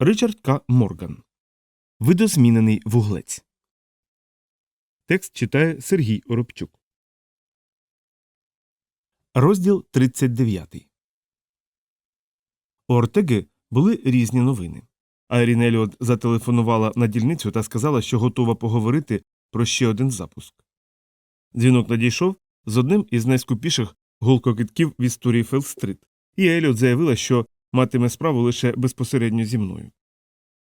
Ричард К. Морган. Видозмінений вуглець. Текст читає Сергій Оробчук. Розділ 39. У Ортеги були різні новини. Айрін Еліот зателефонувала на дільницю та сказала, що готова поговорити про ще один запуск. Дзвінок надійшов з одним із найскупіших голкокитків в історії Фелл-стрит, і Еліот заявила, що матиме справу лише безпосередньо зі мною.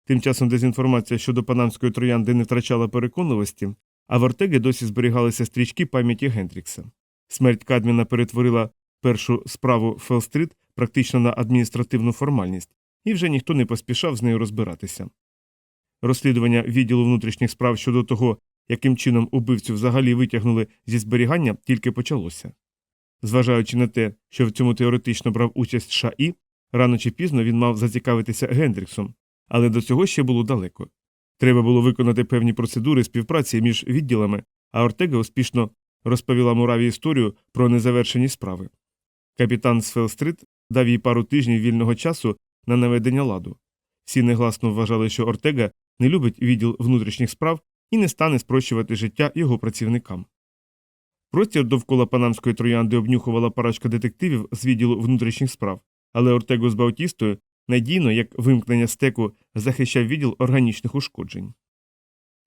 Тим часом дезінформація щодо панамської троянди не втрачала переконливості, а в Ортеги досі зберігалися стрічки пам'яті Гендрікса. Смерть Кадміна перетворила першу справу Фелл-стрит практично на адміністративну формальність, і вже ніхто не поспішав з нею розбиратися. Розслідування відділу внутрішніх справ щодо того, яким чином убивцю взагалі витягнули зі зберігання, тільки почалося. Зважаючи на те, що в цьому теоретично брав участь ШАІ, рано чи пізно він мав зацікавитися Гендріксом, але до цього ще було далеко. Треба було виконати певні процедури співпраці між відділами, а Ортега успішно розповіла Мураві історію про незавершені справи. Капітан з Фелл-стрит дав їй пару тижнів вільного часу на наведення ладу. Всі негласно вважали, що Ортега не любить відділ внутрішніх справ і не стане спрощувати життя його працівникам. Простір довкола панамської троянди обнюхувала парочка детективів з відділу внутрішніх справ, але Ортегу з Баутістою надійно, як вимкнення стеку, захищав відділ органічних ушкоджень.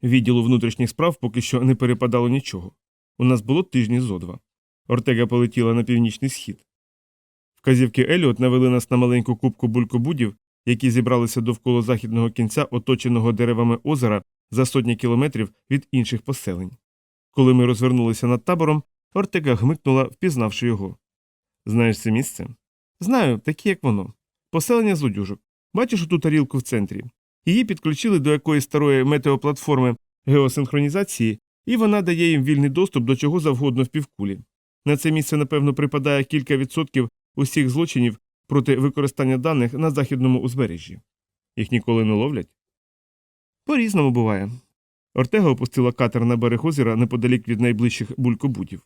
Відділу внутрішніх справ поки що не перепадало нічого. У нас було тижні зо два. Ортега полетіла на північний схід. Вказівки Еліот навели нас на маленьку кубку булькобудів, які зібралися довкола західного кінця оточеного деревами озера за сотні кілометрів від інших поселень. Коли ми розвернулися над табором, Ортега гмикнула, впізнавши його. Знаєш це місце? Знаю, таке як воно. Поселення злодюжок. Бачиш оту тарілку в центрі. Її підключили до якоїсь старої метеоплатформи геосинхронізації, і вона дає їм вільний доступ до чого завгодно в півкулі. На це місце, напевно, припадає кілька відсотків усіх злочинів проти використання даних на західному узбережжі. Їх ніколи не ловлять? По різному буває. Ортега опустила катер на берег озера неподалік від найближчих булькобудів.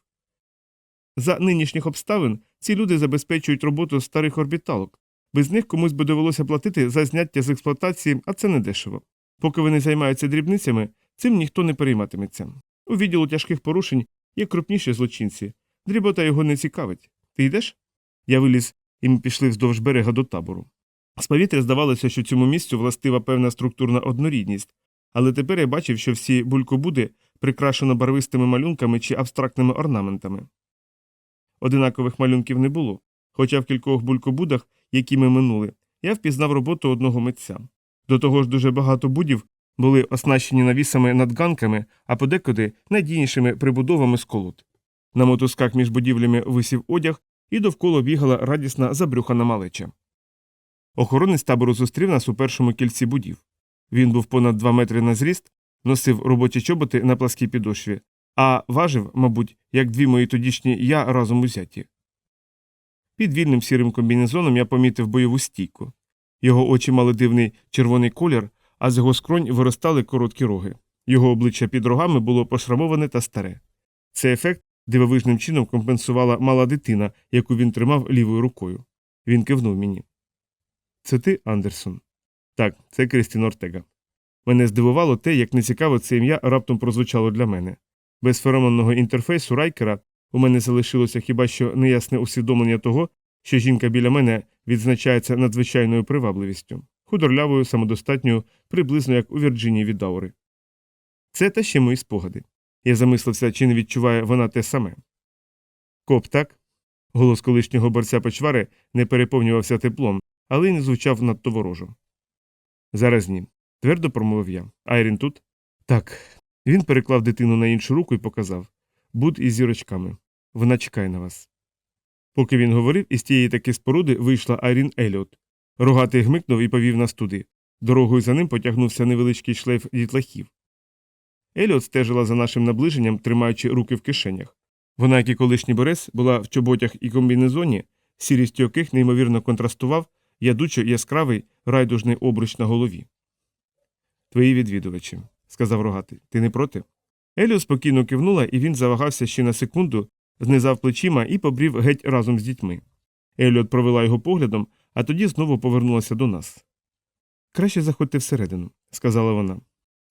За нинішніх обставин ці люди забезпечують роботу старих орбіталок. Без них комусь би довелося платити за зняття з експлуатації, а це не дешево. Поки вони займаються дрібницями, цим ніхто не перейматиметься. У відділу тяжких порушень є крупніші злочинці. Дрібота його не цікавить. Ти йдеш? Я виліз, і ми пішли вздовж берега до табору. З повітря здавалося, що цьому місцю властива певна структурна однорідність, але тепер я бачив, що всі булькобуди прикрашено барвистими малюнками чи абстрактними орнаментами. Одинакових малюнків не було, хоча в кількох булькобудах, які ми минули, я впізнав роботу одного митця. До того ж, дуже багато будів були оснащені навісами над ганками, а подекуди надійнішими прибудовами з колод. На мотузках між будівлями висів одяг, і довкола бігала радісна забрюхана малеча. Охоронець табору зустрів нас у першому кільці будів. Він був понад два метри на зріст, носив робочі чоботи на пласкій підошві, а важив, мабуть, як дві мої тодішні я разом узяті. Під вільним сірим комбінезоном я помітив бойову стійку. Його очі мали дивний червоний колір, а з його скронь виростали короткі роги. Його обличчя під рогами було пошрамоване та старе. Цей ефект дивовижним чином компенсувала мала дитина, яку він тримав лівою рукою. Він кивнув мені. Це ти, Андерсон? Так, це Крістін Ортега. Мене здивувало те, як нецікаво це ім'я раптом прозвучало для мене. Без феромонного інтерфейсу райкера у мене залишилося хіба що неясне усвідомлення того, що жінка біля мене відзначається надзвичайною привабливістю, худорлявою, самодостатньою, приблизно як у Вірджинії від Даури. Це та ще мої спогади. Я замислився, чи не відчуває вона те саме. Коп, так? Голос колишнього борця почвари не переповнювався теплом, але й не звучав надто ворожо. Зараз ні. Твердо промовив я. Айрін тут? Так. Він переклав дитину на іншу руку і показав Буд із зірочками. Вона чекає на вас. Поки він говорив, із тієї таки споруди вийшла Айрін Еліот. Рогатий гмикнув і повів нас туди. Дорогою за ним потягнувся невеличкий шлейф дітлахів. Еліот стежила за нашим наближенням, тримаючи руки в кишенях. Вона, як і колишній Борес, була в чоботях і комбінезоні, сірістю яких неймовірно контрастував ядучо яскравий райдужний обруч на голові. Твої відвідувачі, сказав рогатий, ти не проти? Еліо спокійно кивнула, і він завагався ще на секунду, знизав плечима і побрів геть разом з дітьми. Еліот провела його поглядом, а тоді знову повернулася до нас. Краще заходьте всередину, сказала вона.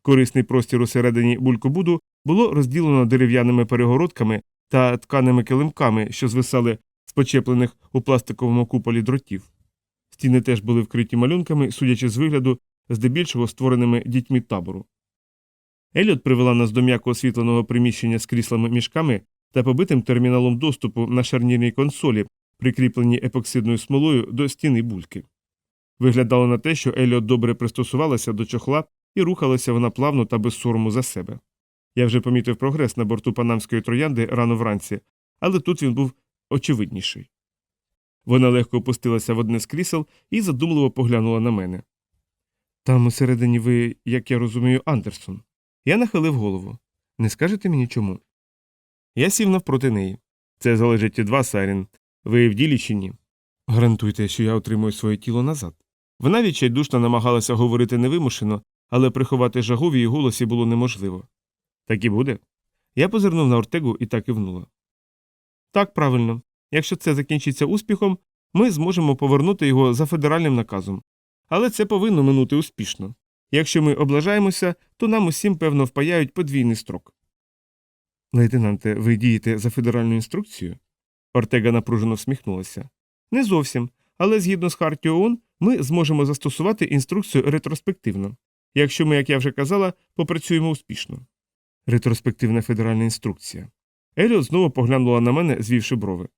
Корисний простір усередині булькобуду було розділено дерев'яними перегородками та тканими килимками, що звисали з почеплених у пластиковому куполі дротів. Стіни теж були вкриті малюнками, судячи з вигляду, здебільшого створеними дітьми табору. Еліот привела нас до м'яко освітленого приміщення з кріслами мішками та побитим терміналом доступу на шарнірній консолі, прикріпленій епоксидною смолою до стіни бульки. Виглядало на те, що Еліот добре пристосувалася до чохла і рухалася вона плавно та без сорому за себе. Я вже помітив прогрес на борту панамської троянди рано вранці, але тут він був очевидніший. Вона легко опустилася в одне з крісел і задумливо поглянула на мене. Там усередині ви, як я розумію, Андерсон. Я нахилив голову. Не скажете мені чому? Я сів навпроти неї. Це залежить від вас, Айрін. Ви в ділі чи ні? Гарантуйте, що я отримую своє тіло назад. Вона відчайдушно намагалася говорити невимушено, але приховати жагу в її голосі було неможливо. Так і буде. Я позирнув на Ортегу і так кивнула. Так, правильно. Якщо це закінчиться успіхом, ми зможемо повернути його за федеральним наказом. Але це повинно минути успішно. Якщо ми облажаємося, то нам усім, певно, впаяють подвійний строк. Лейтенанте, ви дієте за федеральною інструкцією? Ортега напружено всміхнулася. Не зовсім, але згідно з Хартією ООН ми зможемо застосувати інструкцію ретроспективно, якщо ми, як я вже казала, попрацюємо успішно. Ретроспективна федеральна інструкція. Еліот знову поглянула на мене, звівши брови.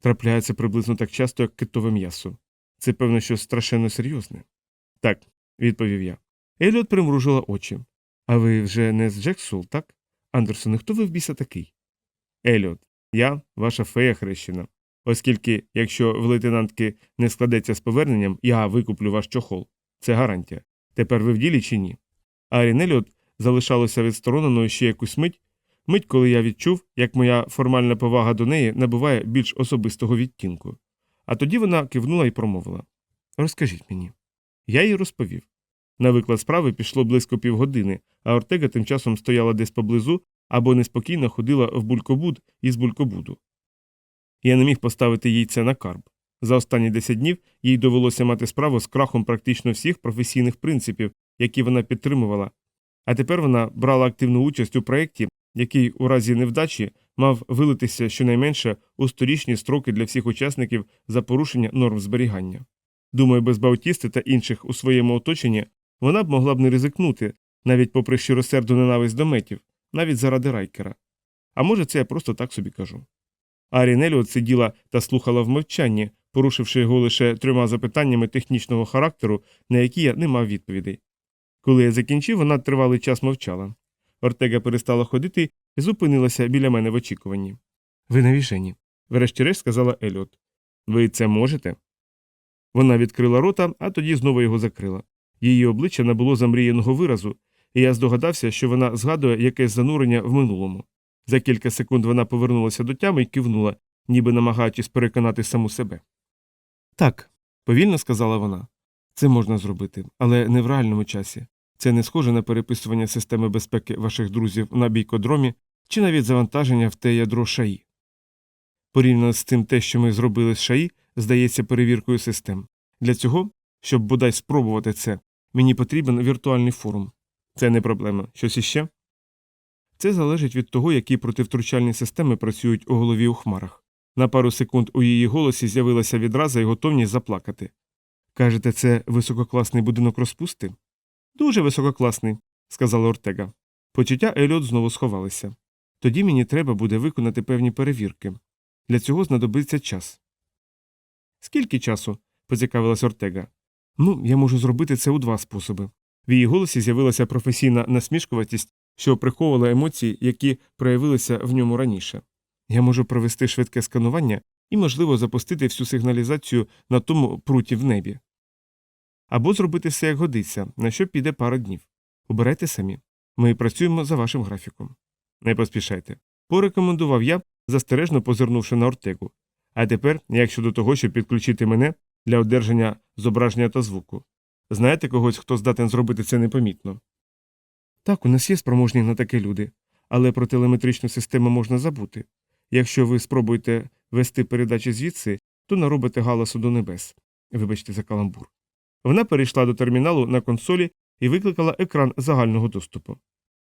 Трапляється приблизно так часто, як китове м'ясо. Це, певно, щось страшенно серйозне. Так, відповів я. Еліот примружила очі. А ви вже не з Джексул, так? Андерсон, хто ви в біса такий? Еліот, я ваша фея хрещена. Оскільки, якщо в лейтенантки не складеться з поверненням, я викуплю ваш чохол. Це гарантія. Тепер ви в ділі чи ні? Арін Еліот залишалося відстороненою ще якусь мить, мить, коли я відчув, як моя формальна повага до неї набуває більш особистого відтінку. А тоді вона кивнула і промовила Розкажіть мені. Я їй розповів. На виклад справи пішло близько півгодини, а Ортега тим часом стояла десь поблизу або неспокійно ходила в булькобуд із булькобуду. Я не міг поставити їй це на карб. За останні 10 днів їй довелося мати справу з крахом практично всіх професійних принципів, які вона підтримувала, а тепер вона брала активну участь у проєкті, який у разі невдачі мав вилитися щонайменше у сторічні строки для всіх учасників за порушення норм зберігання. Думаю, без Баутісти та інших у своєму оточенні вона б могла б не ризикнути, навіть попри щиросерду ненависть до метів, навіть заради райкера. А може, це я просто так собі кажу. Арі Неліот сиділа та слухала в мовчанні, порушивши його лише трьома запитаннями технічного характеру, на які я не мав відповідей. Коли я закінчив, вона тривалий час мовчала. Ортега перестала ходити і зупинилася біля мене в очікуванні. Ви навішені, врешті-решт сказала Еліот. Ви це можете? Вона відкрила рота, а тоді знову його закрила. Її обличчя набуло замріяного виразу, і я здогадався, що вона згадує якесь занурення в минулому. За кілька секунд вона повернулася до тями і кивнула, ніби намагаючись переконати саму себе. Так, повільно сказала вона. Це можна зробити, але не в реальному часі. Це не схоже на переписування системи безпеки ваших друзів на бійкодромі чи навіть завантаження в те ядро шаї. Порівняно з цим те, що ми зробили з шаї, здається перевіркою систем. Для цього, щоб бодай спробувати це, мені потрібен віртуальний форум. Це не проблема. Щось іще? Це залежить від того, які противтручальні системи працюють у голові у хмарах. На пару секунд у її голосі з'явилася відраза і готовність заплакати. Кажете, це висококласний будинок розпусти? Дуже висококласний, сказала Ортега. Почуття Еліот знову сховалися. Тоді мені треба буде виконати певні перевірки. Для цього знадобиться час. Скільки часу? поцікавилась Ортега. Ну, я можу зробити це у два способи. В її голосі з'явилася професійна насмішкуватість, що приховувала емоції, які проявилися в ньому раніше. Я можу провести швидке сканування і, можливо, запустити всю сигналізацію на тому пруті в небі. Або зробити все як годиться, на що піде пара днів. Обирайте самі. Ми працюємо за вашим графіком. Не поспішайте. Порекомендував я, застережно позирнувши на Ортегу. А тепер, як щодо того, щоб підключити мене для одержання зображення та звуку. Знаєте когось, хто здатен зробити це непомітно? Так, у нас є спроможні на таке люди, але про телеметричну систему можна забути. Якщо ви спробуєте вести передачі звідси, то наробите галасу до небес. Вибачте за каламбур. Вона перейшла до терміналу на консолі і викликала екран загального доступу.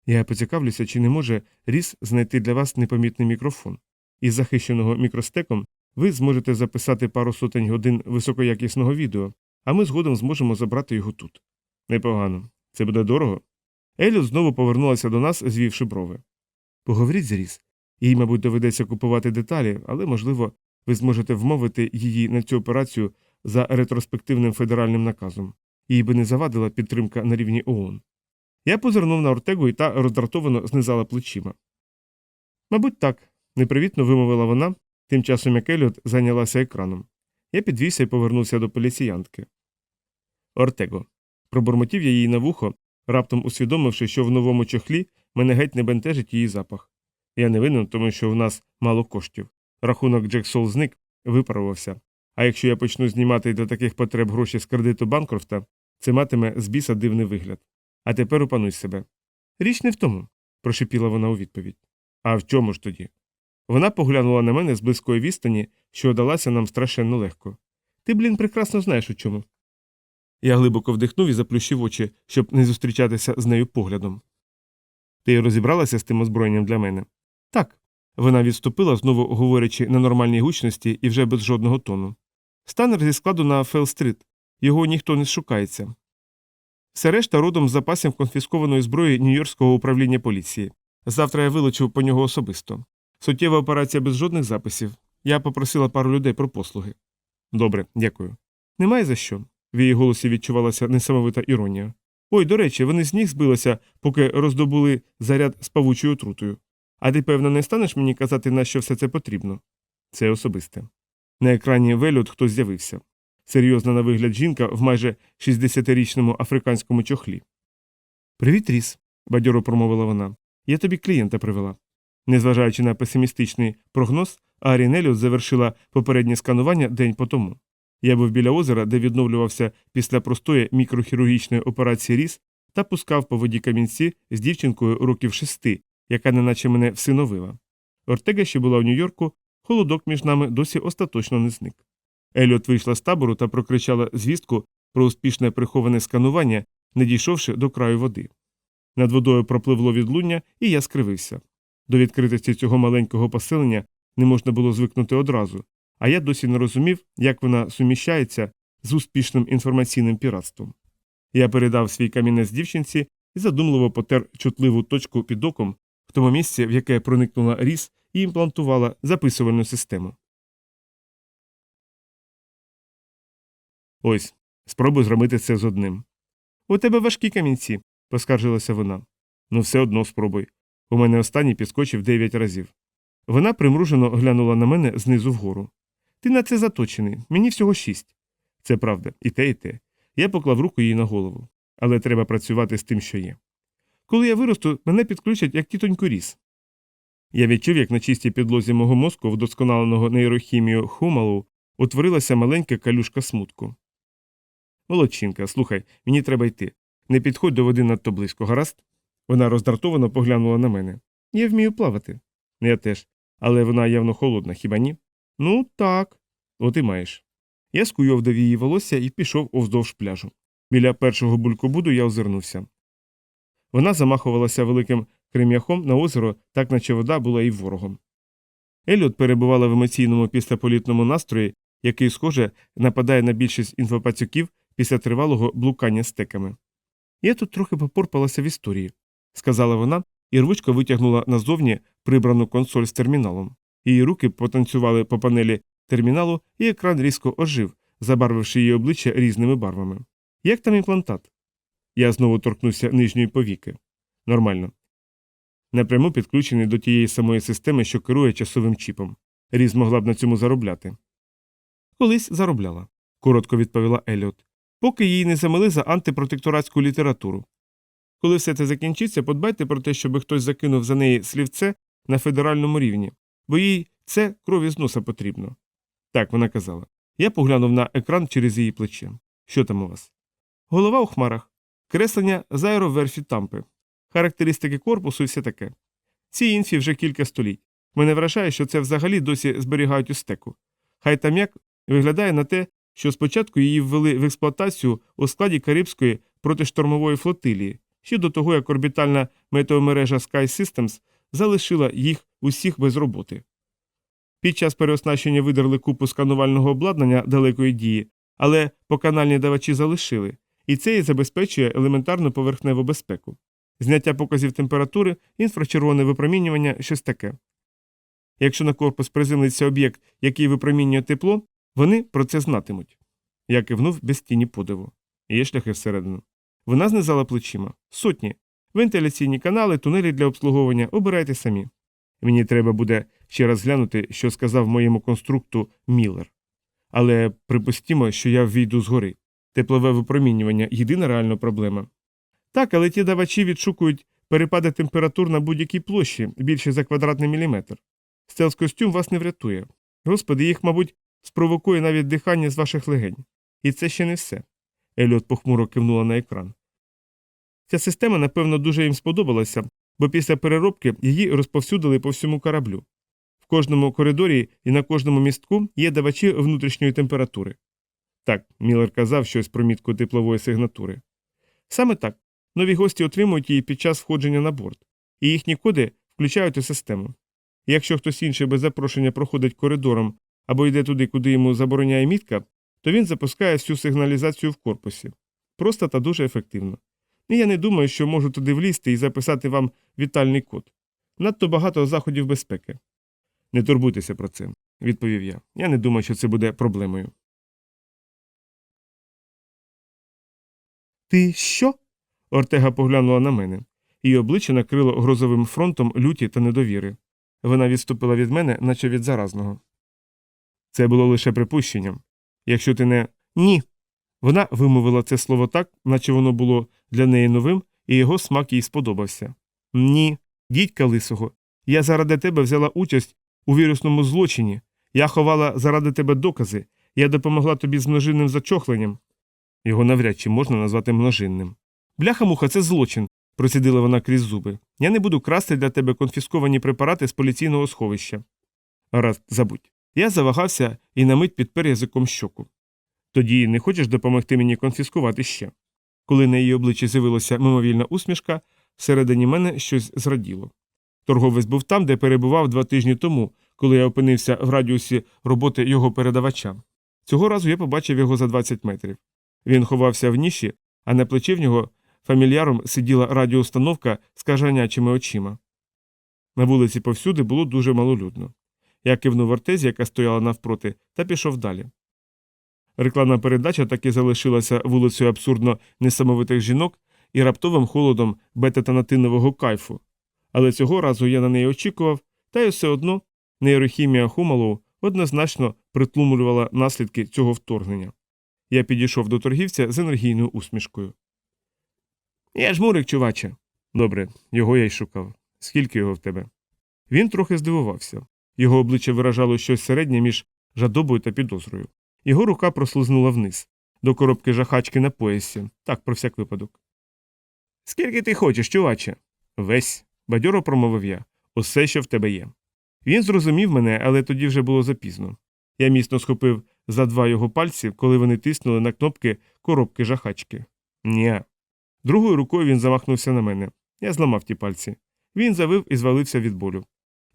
Я поцікавлюся, чи не може Ріс знайти для вас непомітний мікрофон. Із захищеного мікростеком ви зможете записати пару сотень годин високоякісного відео, а ми згодом зможемо забрати його тут. Непогано. Це буде дорого. Еліот знову повернулася до нас, звівши брови. Поговоріть з Ріс. Їй, мабуть, доведеться купувати деталі, але, можливо, ви зможете вмовити її на цю операцію за ретроспективним федеральним наказом. Їй би не завадила підтримка на рівні ООН. Я позирнув на Ортегу і та роздратовано знизала плечима. Мабуть, так, непривітно вимовила вона, тим часом Екеліот зайнялася екраном. Я підвівся і повернувся до поліціянтки. Ортего. Пробурмотів я їй на вухо, раптом усвідомивши, що в новому чохлі мене геть не бентежить її запах. Я не винен, тому що в нас мало коштів. Рахунок Джексол зник, випарувався. А якщо я почну знімати для таких потреб гроші з кредиту Банкрофта, це матиме з біса дивний вигляд. А тепер опануй себе. Річ не в тому, прошипіла вона у відповідь. А в чому ж тоді? Вона поглянула на мене з близької відстані, що далася нам страшенно легко. Ти, блін, прекрасно знаєш у чому. Я глибоко вдихнув і заплющив очі, щоб не зустрічатися з нею поглядом. Ти розібралася з тим озброєнням для мене? Так. Вона відступила, знову говорячи на нормальній гучності і вже без жодного тону. Станер зі складу на Фелл-стрит. Його ніхто не шукається. Все решта родом з запасів конфіскованої зброї Нью-Йоркського управління поліції. Завтра я вилучив по нього особисто. Суттєва операція без жодних записів. Я попросила пару людей про послуги. Добре, дякую. Немає за що. В її голосі відчувалася несамовита іронія. Ой, до речі, вони з ніг збилися, поки роздобули заряд з павучою отрутою. А ти, певно, не станеш мені казати, на що все це потрібно? Це особисте. На екрані Велют хтось з'явився. Серйозна на вигляд жінка в майже 60-річному африканському чохлі. Привіт, Ріс, бадьоро промовила вона. Я тобі клієнта привела. Незважаючи на песимістичний прогноз, Арі Неліус завершила попереднє сканування день по тому. Я був біля озера, де відновлювався після простої мікрохірургічної операції Ріс та пускав по воді камінці з дівчинкою років шести, яка неначе мене всиновила. Ортега ще була у Нью-Йорку, холодок між нами досі остаточно не зник. Еліот вийшла з табору та прокричала звістку про успішне приховане сканування, не дійшовши до краю води. Над водою пропливло відлуння, і я скривився. До відкритості цього маленького поселення не можна було звикнути одразу, а я досі не розумів, як вона суміщається з успішним інформаційним піратством. Я передав свій камінець дівчинці і задумливо потер чутливу точку під оком в тому місці, в яке проникнула ріс і імплантувала записувальну систему. Ось, спробуй зробити це з одним. У тебе важкі камінці, поскаржилася вона. Ну, все одно спробуй. У мене останній підскочив дев'ять разів. Вона примружено глянула на мене знизу вгору. Ти на це заточений, мені всього шість. Це правда, і те, і те. Я поклав руку їй на голову. Але треба працювати з тим, що є. Коли я виросту, мене підключать як тітоньку ріс. Я відчув, як на чистій підлозі мого мозку, вдосконаленого нейрохімію Хумалу, утворилася маленька калюшка смутку. Молодчинка, слухай, мені треба йти. Не підходь до води надто близько, гаразд? Вона роздратовано поглянула на мене. Я вмію плавати. Я теж. Але вона явно холодна, хіба ні? Ну, так. От і маєш. Я скуйовдав її волосся і пішов овздовж пляжу. Біля першого булькобуду я озирнувся. Вона замахувалася великим крем'яхом на озеро, так наче вода була і ворогом. Еліот перебувала в емоційному післяполітному настрої, який, схоже, нападає на більшість інфопацюків після тривалого блукання стеками. Я тут трохи попорпалася в історії, сказала вона і рвучко витягнула назовні прибрану консоль з терміналом. Її руки потанцювали по панелі терміналу, і екран різко ожив, забарвивши її обличчя різними барвами. Як там імплантат? Я знову торкнувся нижньої повіки. Нормально. Напряму підключений до тієї самої системи, що керує часовим чіпом. Різ могла б на цьому заробляти. Колись заробляла, коротко відповіла Еліот, поки її не замили за антипротекторатську літературу. Коли все це закінчиться, подбайте про те, щоб хтось закинув за неї слівце на федеральному рівні, бо їй це крові з носа потрібно. Так, вона казала. Я поглянув на екран через її плече. Що там у вас? Голова у хмарах, креслення з аероверфі тампи, характеристики корпусу і все таке. Ці інфі вже кілька століть. Мене вражає, що це взагалі досі зберігають у стеку. Хай там як виглядає на те, що спочатку її ввели в експлуатацію у складі Карибської протиштормової флотилії, ще до того, як орбітальна метеомережа Sky Systems залишила їх усіх без роботи. Під час переоснащення видерли купу сканувального обладнання далекої дії, але поканальні давачі залишили, і це і забезпечує елементарну поверхневу безпеку. Зняття показів температури, інфрачервоне випромінювання, щось таке. Якщо на корпус приземлиться об'єкт, який випромінює тепло, вони про це знатимуть. Я кивнув без тіні подиву. Є шляхи всередину. Вона знизала плечима. Сотні. Вентиляційні канали, тунелі для обслуговування обирайте самі. Мені треба буде ще раз глянути, що сказав моєму конструкту Міллер. Але припустімо, що я ввійду згори. Теплове випромінювання єдина реальна проблема. Так, але ті давачі відшукують перепади температур на будь-якій площі більше за квадратний міліметр. Стелс-костюм вас не врятує. Господи, їх, мабуть, спровокує навіть дихання з ваших легень. І це ще не все. Еліот похмуро кивнула на екран. Ця система, напевно, дуже їм сподобалася, бо після переробки її розповсюдили по всьому кораблю. В кожному коридорі і на кожному містку є давачі внутрішньої температури. Так, Міллер казав щось про мітку теплової сигнатури. Саме так. Нові гості отримують її під час входження на борт, і їхні коди включають у систему. Якщо хтось інший без запрошення проходить коридором або йде туди, куди йому забороняє мітка, то він запускає всю сигналізацію в корпусі. Просто та дуже ефективно. І я не думаю, що можу туди влізти і записати вам вітальний код. Надто багато заходів безпеки. Не турбуйтеся про це, відповів я. Я не думаю, що це буде проблемою. Ти що? Ортега поглянула на мене. Її обличчя накрило грозовим фронтом люті та недовіри. Вона відступила від мене, наче від заразного. Це було лише припущенням. Якщо ти не. Ні. Вона вимовила це слово так, наче воно було для неї новим, і його смак їй сподобався. Ні, дідька лисого. Я заради тебе взяла участь у вірусному злочині. Я ховала заради тебе докази, я допомогла тобі з множинним зачохленням. Його навряд чи можна назвати множинним. Бляха муха, це злочин, процідила вона крізь зуби. Я не буду красти для тебе конфісковані препарати з поліційного сховища. Раз, забудь. Я завагався і на мить підпер язиком щоку. Тоді не хочеш допомогти мені конфіскувати ще. Коли на її обличчі з'явилася мимовільна усмішка, всередині мене щось зраділо. Торговець був там, де перебував два тижні тому, коли я опинився в радіусі роботи його передавача. Цього разу я побачив його за 20 метрів. Він ховався в ніші, а на плечі в нього фамільяром сиділа радіоустановка з кажанячими очима. На вулиці повсюди було дуже малолюдно. Я кивнув ортезі, яка стояла навпроти, та пішов далі. Рекламна передача таки залишилася вулицею абсурдно несамовитих жінок і раптовим холодом бета-танатинового кайфу. Але цього разу я на неї очікував, та й все одно нейрохімія Хумалоу однозначно притлумлювала наслідки цього вторгнення. Я підійшов до торгівця з енергійною усмішкою. Я ж мурик, чуваче. Добре, його я й шукав. Скільки його в тебе? Він трохи здивувався. Його обличчя виражало щось середнє між жадобою та підозрою. Його рука прослизнула вниз, до коробки жахачки на поясі, так про всяк випадок. Скільки ти хочеш, чуваче? Весь, бадьоро промовив я. Усе, що в тебе є. Він зрозумів мене, але тоді вже було запізно. Я міцно схопив за два його пальці, коли вони тиснули на кнопки коробки жахачки. Ня. Другою рукою він замахнувся на мене. Я зламав ті пальці. Він завив і звалився від болю.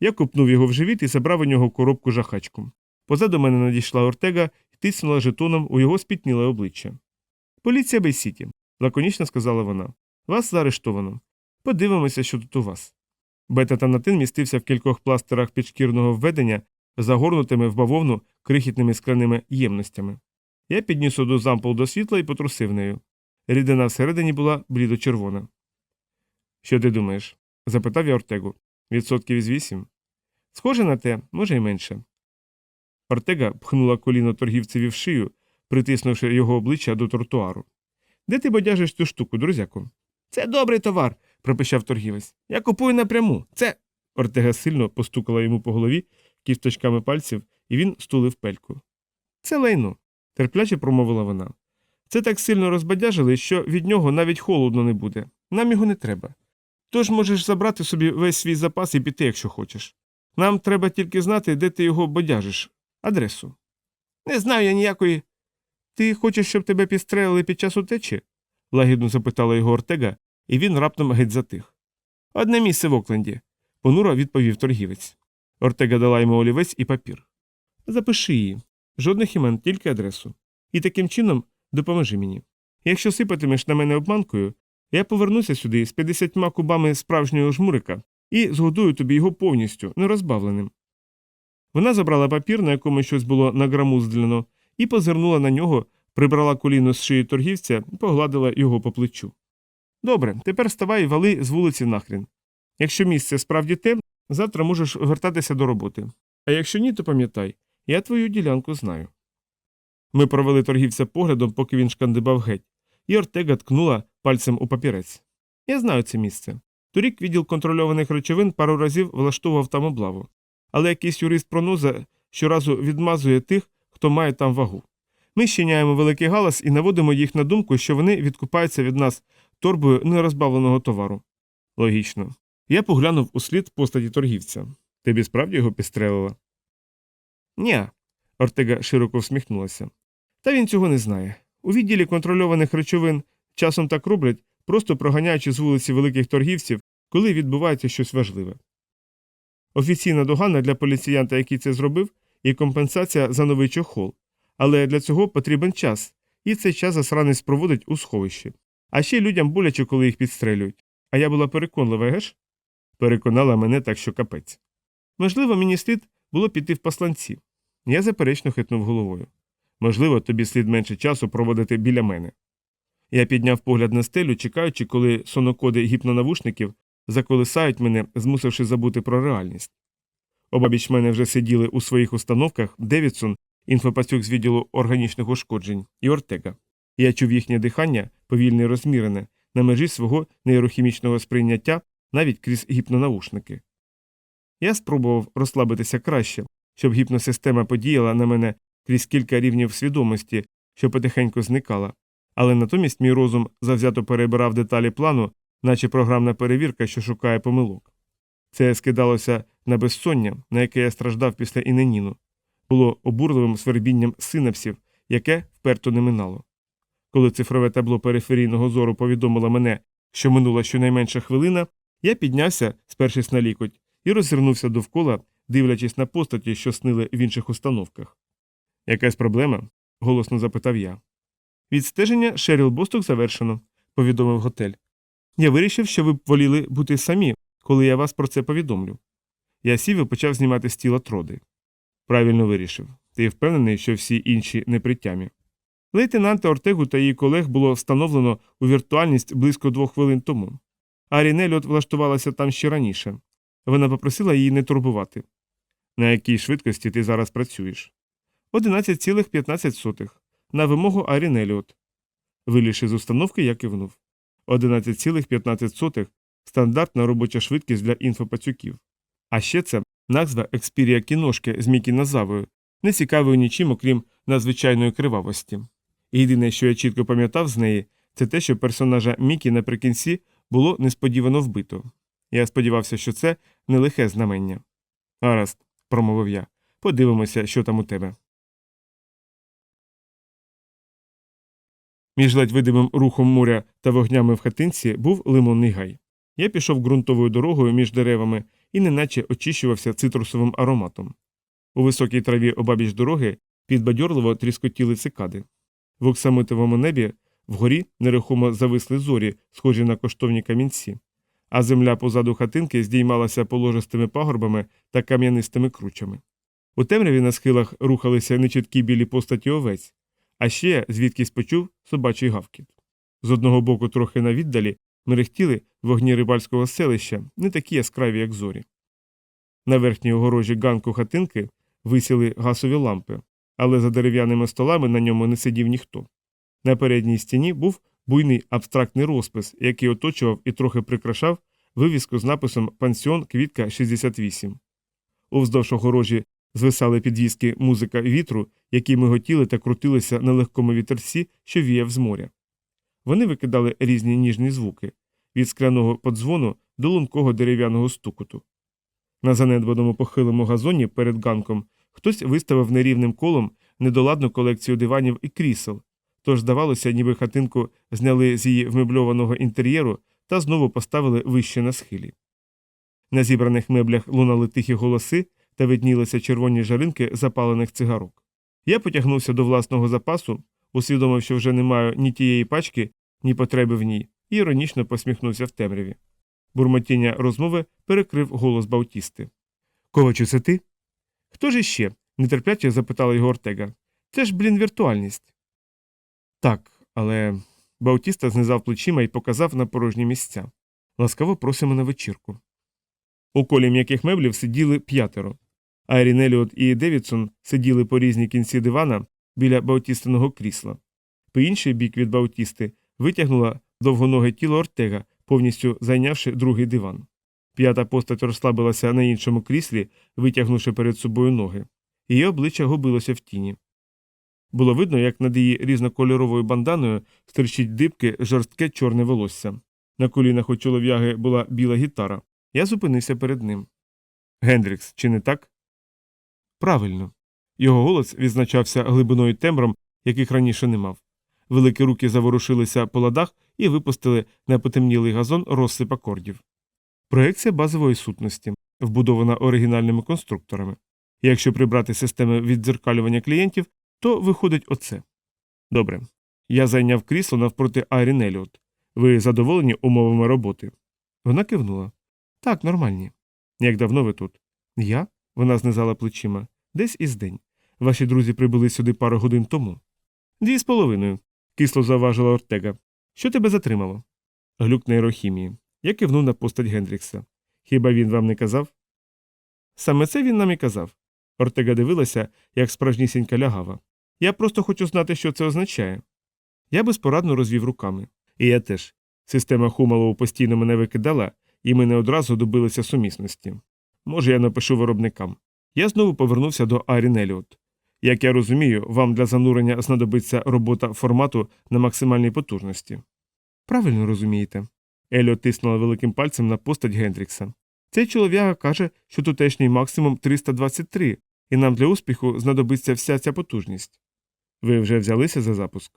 Я купнув його в живіт і забрав у нього коробку жахачку. Позаду мене надійшла Ортега і тиснула жетоном у його спітніле обличчя. Поліція Бейсіті, лаконічно сказала вона. Вас заарештовано. Подивимося, що тут у вас. Бета-танатин містився в кількох пластерах підшкірного введення, загорнутими в бавовну крихітними скляними ємностями. Я підніс одну зампул до світла і потрусив нею. Рідина всередині була блідо-червона. Що ти думаєш? запитав я Ортегу. Відсотків із вісім? Схоже на те, може й менше. Ортега пхнула коліно торгівцеві в шию, притиснувши його обличчя до тротуару. Де ти бодяжиш цю штуку, друзяку? Це добрий товар, пропищав торгівець. Я купую напряму. Це. Ортега сильно постукала йому по голові кісточками пальців, і він стулив пельку. Це лайно, терпляче промовила вона. Це так сильно розбадяжили, що від нього навіть холодно не буде. Нам його не треба. Тож можеш забрати собі весь свій запас і піти, якщо хочеш. Нам треба тільки знати, де ти його бодяжиш, адресу. Не знаю я ніякої. Ти хочеш, щоб тебе підстрелили під час утечі? лагідно запитала його Ортега, і він раптом геть затих. Одне місце в Окленді, понуро відповів торгівець. Ортега дала йому олівець і папір. Запиши її. Жодних імен, тільки адресу. І таким чином допоможи мені. Якщо сипатимеш на мене обманкою, я повернуся сюди з 50 кубами справжнього жмурика і згодую тобі його повністю, нерозбавленим. Вона забрала папір, на якому щось було награмуздлено, і позирнула на нього, прибрала коліно з шиї торгівця і погладила його по плечу. Добре, тепер ставай і вали з вулиці нахрін. Якщо місце справді те, завтра можеш вертатися до роботи. А якщо ні, то пам'ятай, я твою ділянку знаю. Ми провели торгівця поглядом, поки він шкандибав геть, і Ортега ткнула пальцем у папірець. Я знаю це місце. Торік відділ контрольованих речовин пару разів влаштовував там облаву. Але якийсь юрист проноза щоразу відмазує тих, хто має там вагу. Ми щиняємо великий галас і наводимо їх на думку, що вони відкупаються від нас торбою нерозбавленого товару. Логічно. Я поглянув у слід постаті торгівця. Тобі справді його підстрелила? Ня. Ортега широко всміхнулася. Та він цього не знає. У відділі контрольованих речовин часом так роблять, просто проганяючи з вулиці великих торгівців, коли відбувається щось важливе. Офіційна догана для поліціянта, який це зробив, і компенсація за новий чохол. Але для цього потрібен час, і цей час засранець проводить у сховищі. А ще людям боляче, коли їх підстрелюють. А я була переконлива, геш? Переконала мене так, що капець. Можливо, мені слід було піти в посланці. Я заперечно хитнув головою. Можливо, тобі слід менше часу проводити біля мене. Я підняв погляд на стелю, чекаючи, коли сонокоди гіпнонавушників заколисають мене, змусивши забути про реальність. Обабіч мене вже сиділи у своїх установках Девідсон, інфопацюк з відділу органічних ушкоджень, і Ортега. Я чув їхнє дихання, повільне і розмірене, на межі свого нейрохімічного сприйняття навіть крізь гіпнонаушники. Я спробував розслабитися краще, щоб гіпносистема подіяла на мене крізь кілька рівнів свідомості, що потихеньку зникала, але натомість мій розум завзято перебирав деталі плану, наче програмна перевірка, що шукає помилок. Це скидалося на безсоння, на яке я страждав після іненіну, було обурливим свербінням синапсів, яке вперто не минало. Коли цифрове табло периферійного зору повідомило мене, що минула щонайменша хвилина, я піднявся, спершись на лікоть, і роззирнувся довкола, дивлячись на постаті, що снили в інших установках. Якась проблема? голосно запитав я. Відстеження Шеріл Босток завершено, повідомив готель. Я вирішив, що ви б воліли бути самі, коли я вас про це повідомлю. Я сів і почав знімати з тіла троди. Правильно вирішив. Ти впевнений, що всі інші не при тямі. Лейтенанта Ортегу та її колег було встановлено у віртуальність близько двох хвилин тому. Арі Нельот влаштувалася там ще раніше. Вона попросила її не турбувати. На якій швидкості ти зараз працюєш? 11,15. На вимогу Арі Нельот. Вилізши з установки, я кивнув. 11,15 стандартна робоча швидкість для інфопацюків. А ще це назва експірія кіношки з Мікі Назавою, не цікавою нічим, окрім надзвичайної кривавості. Єдине, що я чітко пам'ятав з неї, це те, що персонажа Мікі наприкінці було несподівано вбито. Я сподівався, що це не лихе знамення. Гаразд, промовив я, подивимося, що там у тебе. Між ледь видимим рухом моря та вогнями в хатинці був лимонний гай. Я пішов ґрунтовою дорогою між деревами і неначе очищувався цитрусовим ароматом. У високій траві обабіч дороги підбадьорливо тріскотіли цикади. В оксамитовому небі вгорі нерухомо зависли зорі, схожі на коштовні камінці, а земля позаду хатинки здіймалася положистими пагорбами та кам'янистими кручами. У темряві на схилах рухалися нечіткі білі постаті овець, а ще звідкись почув собачий гавкіт. З одного боку, трохи на віддалі, мерехтіли вогні рибальського селища, не такі яскраві, як зорі. На верхній огорожі ганку хатинки висіли гасові лампи, але за дерев'яними столами на ньому не сидів ніхто. На передній стіні був буйний абстрактний розпис, який оточував і трохи прикрашав вивіску з написом Пансіон Квітка 68. Уздовж огорожі звисали підвіски музика вітру, які миготіли та крутилися на легкому вітерці, що віяв з моря. Вони викидали різні ніжні звуки від скляного подзвону до лункого дерев'яного стукоту. На занедбаному похилому газоні перед ганком хтось виставив нерівним колом недоладну колекцію диванів і крісел, тож здавалося, ніби хатинку зняли з її вмебльованого інтер'єру та знову поставили вище на схилі. На зібраних меблях лунали тихі голоси та виднілися червоні жаринки запалених цигарок. Я потягнувся до власного запасу, усвідомив, що вже не маю ні тієї пачки, ні потреби в ній, і іронічно посміхнувся в темряві. Бурмотіння розмови перекрив голос Баутісти. Ковачу, це ти? Хто ж іще? нетерпляче запитала його Ортега. Це ж, блін, віртуальність. Так, але. Баутіста знизав плечима і показав на порожні місця. Ласкаво просимо на вечірку. У колі м'яких меблів сиділи п'ятеро. Айрін Еліот і Девідсон сиділи по різні кінці дивана біля Баутістиного крісла. По інший бік від Баутісти витягнула довгоноге тіло Ортега, повністю зайнявши другий диван. П'ята постать розслабилася на іншому кріслі, витягнувши перед собою ноги. Її обличчя губилося в тіні. Було видно, як над її різнокольоровою банданою стирчить дибки жорстке чорне волосся. На колінах у чолов'яги була біла гітара. Я зупинився перед ним. Гендрікс, чи не так? Правильно. Його голос відзначався глибиною тембром, яких раніше не мав. Великі руки заворушилися по ладах і випустили на потемнілий газон розсип акордів. Проекція базової сутності, вбудована оригінальними конструкторами. Якщо прибрати системи віддзеркалювання клієнтів, то виходить оце. Добре. Я зайняв крісло навпроти Айрін Еліот. Ви задоволені умовами роботи? Вона кивнула. Так, нормальні. Як давно ви тут? Я? Вона знизала плечима. Десь із день. Ваші друзі прибули сюди пару годин тому. Дві з половиною, кисло заважила Ортега. Що тебе затримало? Глюк нейрохімії. Я кивнув на постать Гендрікса. Хіба він вам не казав? Саме це він нам і казав. Ортега дивилася, як справжнісінька лягава. Я просто хочу знати, що це означає. Я безпорадно розвів руками. І я теж. Система Хумалову постійно мене викидала, і ми не одразу добилися сумісності. Може, я напишу виробникам. Я знову повернувся до Айрін Еліот. Як я розумію, вам для занурення знадобиться робота формату на максимальній потужності. Правильно розумієте. Еліот тиснула великим пальцем на постать Гендрікса. Цей чолов'яга каже, що тутешній максимум 323, і нам для успіху знадобиться вся ця потужність. Ви вже взялися за запуск?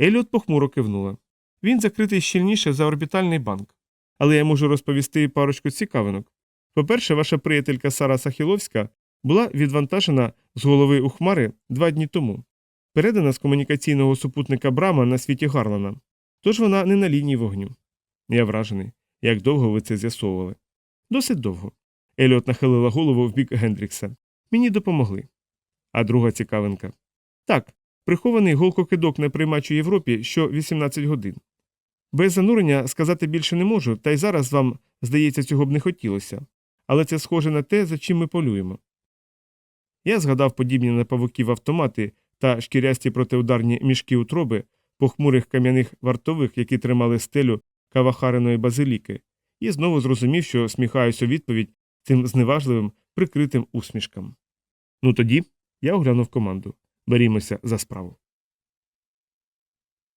Еліот похмуро кивнула. Він закритий щільніше за орбітальний банк. Але я можу розповісти парочку цікавинок. По-перше, ваша приятелька Сара Сахіловська була відвантажена з голови у хмари два дні тому, передана з комунікаційного супутника Брама на світі Гарлана. Тож вона не на лінії вогню. Я вражений, як довго ви це з'ясовували. Досить довго. Еліот нахилила голову в бік Гендрікса. Мені допомогли. А друга цікавинка. Так, прихований голкокидок на приймачу Європі що 18 годин. Без занурення сказати більше не можу, та й зараз вам, здається, цього б не хотілося. Але це схоже на те, за чим ми полюємо. Я згадав подібні на павуків автомати та шкірясті протиударні мішки утроби, похмурих кам'яних вартових, які тримали стелю кавахариної базиліки, і знову зрозумів, що сміхаюся у відповідь цим зневажливим, прикритим усмішкам. Ну тоді я оглянув команду. Берімося за справу.